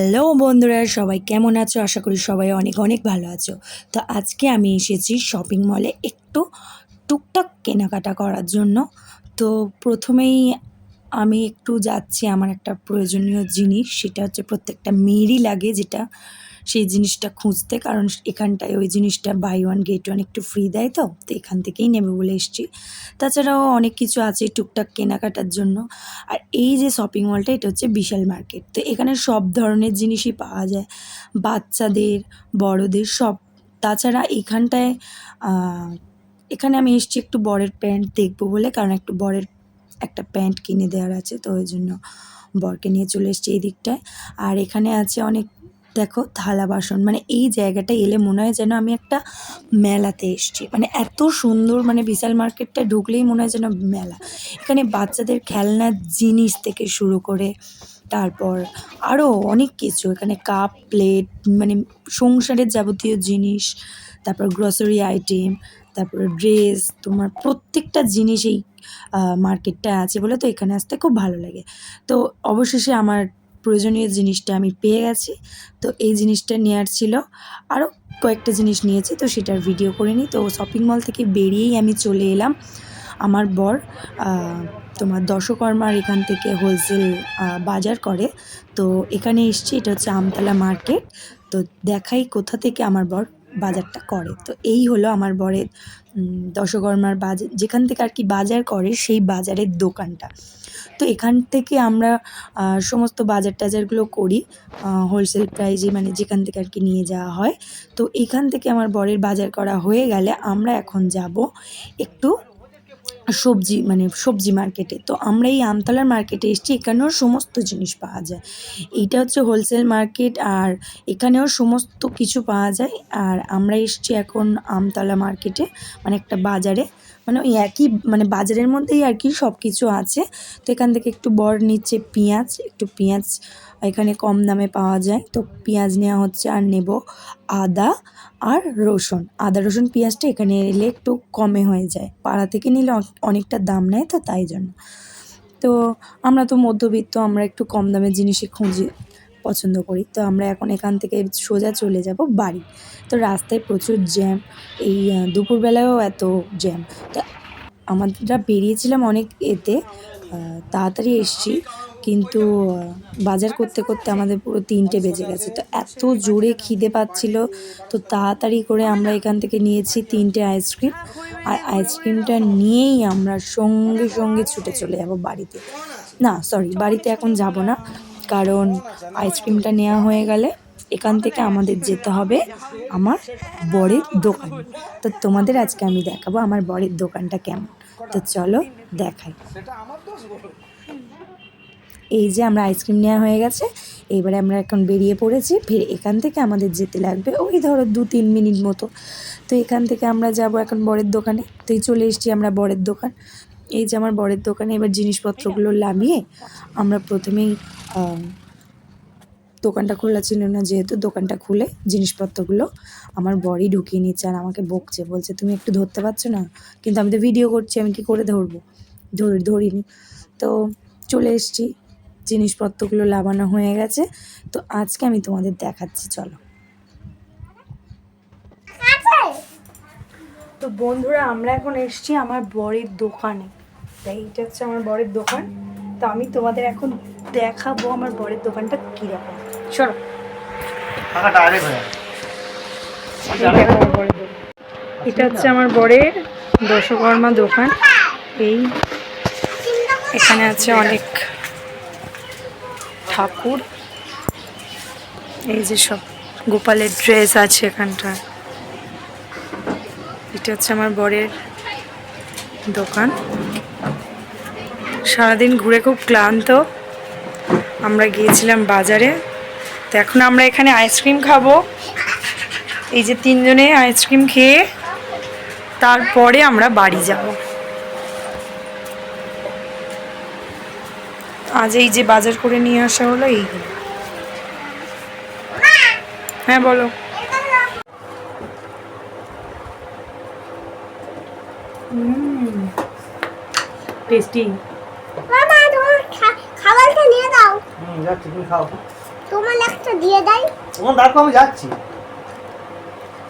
Hello বন্ধুরা, সবাই কেমন আছো? আশা করি সবাই অনেক অনেক ভালো আছো। তো আজকে আমি এসেছি শপিং মলে একটু টুকটাক কেনাকাটা করার জন্য। তো প্রথমেই আমি একটু যাচ্ছি আমার একটা প্রয়োজনীয় জিনিস, সেটা হচ্ছে প্রত্যেকটা মেয়েরই লাগে যেটা সেই জিনিসটা খুঁজতে, কারণ এখানটায় ওই জিনিসটা বাই ওয়ান গেট ওয়ান একটু ফ্রি দেয় তো তো এখান থেকেই নেবে বলে এসেছি। তাছাড়াও অনেক কিছু আছে টুকটাক কেনাকাটার জন্য। আর এই যে শপিং মলটা এটা হচ্ছে বিশাল মার্কেট তো এখানে সব ধরনের জিনিসই পাওয়া যায়। বাচ্চাদের, বড়দের সব। তাছাড়া এখানটায় এখানে আমি এসছি একটু বরের প্যান্ট দেখব বলে, কারণ একটু বরের একটা প্যান্ট কিনে দেওয়ার আছে, তো ওই জন্য বরকে নিয়ে চলে এসছি এই দিকটায়। আর এখানে আছে অনেক দেখো, থালা বাসন মানে এই জায়গাটা এলে মনে হয় যেন আমি একটা মেলাতে এসেছি। মানে এত সুন্দর মানে বিশাল মার্কেটটা ঢুকলেই মনে হয় যেন মেলা। এখানে বাচ্চাদের খেলনার জিনিস থেকে শুরু করে, তারপর আরও অনেক কিছু। এখানে কাপ, প্লেট মানে সংসারের যাবতীয় জিনিস, তারপর গ্রসারি আইটেম তারপর ড্রেস তোমার প্রত্যেকটা জিনিস এই মার্কেটটা আছে বলে তো এখানে আসতে খুব ভালো লাগে। তো অবশেষে আমার প্রয়োজনীয় জিনিসটা আমি পেয়ে গেছি। তো এই জিনিসটা নেওয়ার ছিল। আরও কয়েকটা জিনিস নিয়েছি, তো সেটার ভিডিও করে নিই। তো শপিং মল থেকে বেরিয়েই আমি চলে এলাম। আমার বর তোমার দশকর্মার এখান থেকে হোলসেল বাজার করে। তো এখানে এসছি, এটা হচ্ছে আমতলা মার্কেট তো দেখাই কোথা থেকে আমার বর। বাজারটা করে। তো এই হলো আমার বরের দশকর্মার বাজার যেখান থেকে আর কি বাজার করে সেই বাজারের দোকানটা। তো এখান থেকে আমরা সমস্ত বাজার টাজারগুলো করি হোলসেল প্রাইজে মানে যেখান থেকে আর কি নিয়ে যাওয়া হয়। তো এখান থেকে আমার বরের বাজার করা হয়ে গেলে আমরা এখন যাব একটু সবজি মানে সবজি মার্কেটে তো আমরা এই আমতলার মার্কেটে এসেছি, এখানেও সমস্ত জিনিস পাওয়া যায়। এইটা হচ্ছে হোলসেল মার্কেট আর এখানেও সমস্ত কিছু পাওয়া যায়। আর আমরা এসেছি এখন আমতলা মার্কেটে মানে একটা বাজারে। মানে ওই একই মানে বাজারের মধ্যেই আর কি সব কিছু আছে। তো এখান থেকে একটু বর নিচ্ছে পেঁয়াজ, একটু পেঁয়াজ এখানে কম দামে পাওয়া যায়। তো পেঁয়াজ নেওয়া হচ্ছে আর নেব আদা আর রসুন। আদা, রসুন, পেঁয়াজটা এখানে এলে একটু কমে হয়ে যায়। পাড়া থেকে নিলে অনেকটা দাম নেয় তো তাই জন্য। তো আমরা তো মধ্যবিত্ত, আমরা একটু কম দামের জিনিসই খুঁজি পছন্দ করি। তো আমরা এখন এখান থেকে সোজা চলে যাব বাড়ি। তো রাস্তায় প্রচুর জ্যাম, এই দুপুরবেলায়ও এত জ্যাম। তো আমরা বেরিয়েছিলাম অনেক এতে তাড়াতাড়ি এসছি, কিন্তু বাজার করতে করতে আমাদের পুরো তিনটে বেজে গেছে। তো এত জোরে খিদে পাচ্ছিল, তো তাড়াতাড়ি করে আমরা এখান থেকে নিয়েছি তিনটে আইসক্রিম। আর আইসক্রিমটা নিয়েই আমরা সঙ্গে সঙ্গে ছুটে চলে যাব বাড়িতে। না, সরি, বাড়িতে এখন যাব না। কারণ আইসক্রিমটা নেওয়া হয়ে গেলে এখান থেকে আমাদের যেতে হবে আমার বরের দোকান। তো তোমাদের আজকে আমি দেখাবো আমার বরের দোকানটা কেমন। তো চলো দেখাই। এই যে আমরা আইসক্রিম নেওয়া হয়ে গেছে। এবারে আমরা এখন বেরিয়ে পড়েছি। ফের এখান থেকে আমাদের যেতে লাগবে ওই ধরো দু তিন মিনিট মতো। তো এখান থেকে আমরা যাব এখন বরের দোকানে। তো চলে এসেছি আমরা বরের দোকান। এই যে আমার বরের দোকানে এবার জিনিসপত্রগুলো নামিয়ে আমরা প্রথমেই দোকানটা খোলা ছিল না যেহেতু দোকানটা খুলে জিনিসপত্রগুলো আমার বরই ঢুকিয়ে নিচ্ছে আর আমাকে বকছে বলছে তুমি একটু ধরতে পারছ না? কিন্তু আমি তো ভিডিও করছি আমি কি করে ধরবো? ধরি ধরিনি। তো চলে এসেছি জিনিসপত্রগুলো লাগানো হয়ে গেছে। তো আজকে আমি তোমাদের দেখাচ্ছি চলো। তো বন্ধুরা আমরা এখন এসেছি আমার বরের দোকানে। তাই এইটা হচ্ছে আমার বরের দোকান। তো আমি তোমাদের এখন দেখাবো আমার বরের দোকানটা কীরকম। চলো এটা হচ্ছে আমার বরের দশকর্মা দোকান। এই এখানে আছে অনেক ঠাকুর। এই যে সব গোপালের ড্রেস আছে এখানটা এটা হচ্ছে আমার বরের দোকান। সারাদিন ঘুরে খুব ক্লান্ত। আমরা গিয়েছিলাম বাজারে। তো এখন আমরা এখানে আইসক্রিম খাব। এই যে তিনজনে আইসক্রিম খেয়ে তারপরে আমরা বাড়ি যাব। আজ এই যে বাজার করে নিয়ে আসা হলো এইগুলো হ্যাঁ বলো। টেস্টি মামা তোমার খাবারটা নিয়ে দাও। হুম যাচ্ছি তুমি খাও। তোমার একটা দিয়ে দেয়। তোমার দেখো আমি যাচ্ছি।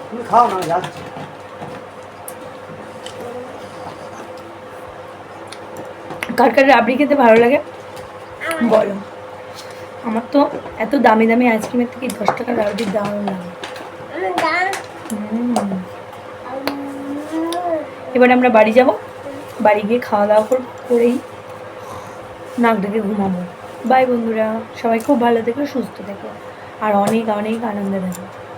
তুমি খাও না যাচ্ছি। কার কার রাবড়ি খেতে ভালো লাগে? বলো। আমার তো এত দামি দামি আইসক্রিমের থেকে দশ টাকা রাবড়ির দাম লাগে। এবার আমরা বাড়ি যাব। বাড়ি গিয়ে খাওয়া দাওয়া করব করেই নাক ডেকে ঘুমাবো। বাই বন্ধুরা, সবাই খুব ভালো থেকো, সুস্থ থেকো। আর অনেক অনেক আনন্দে থাকো।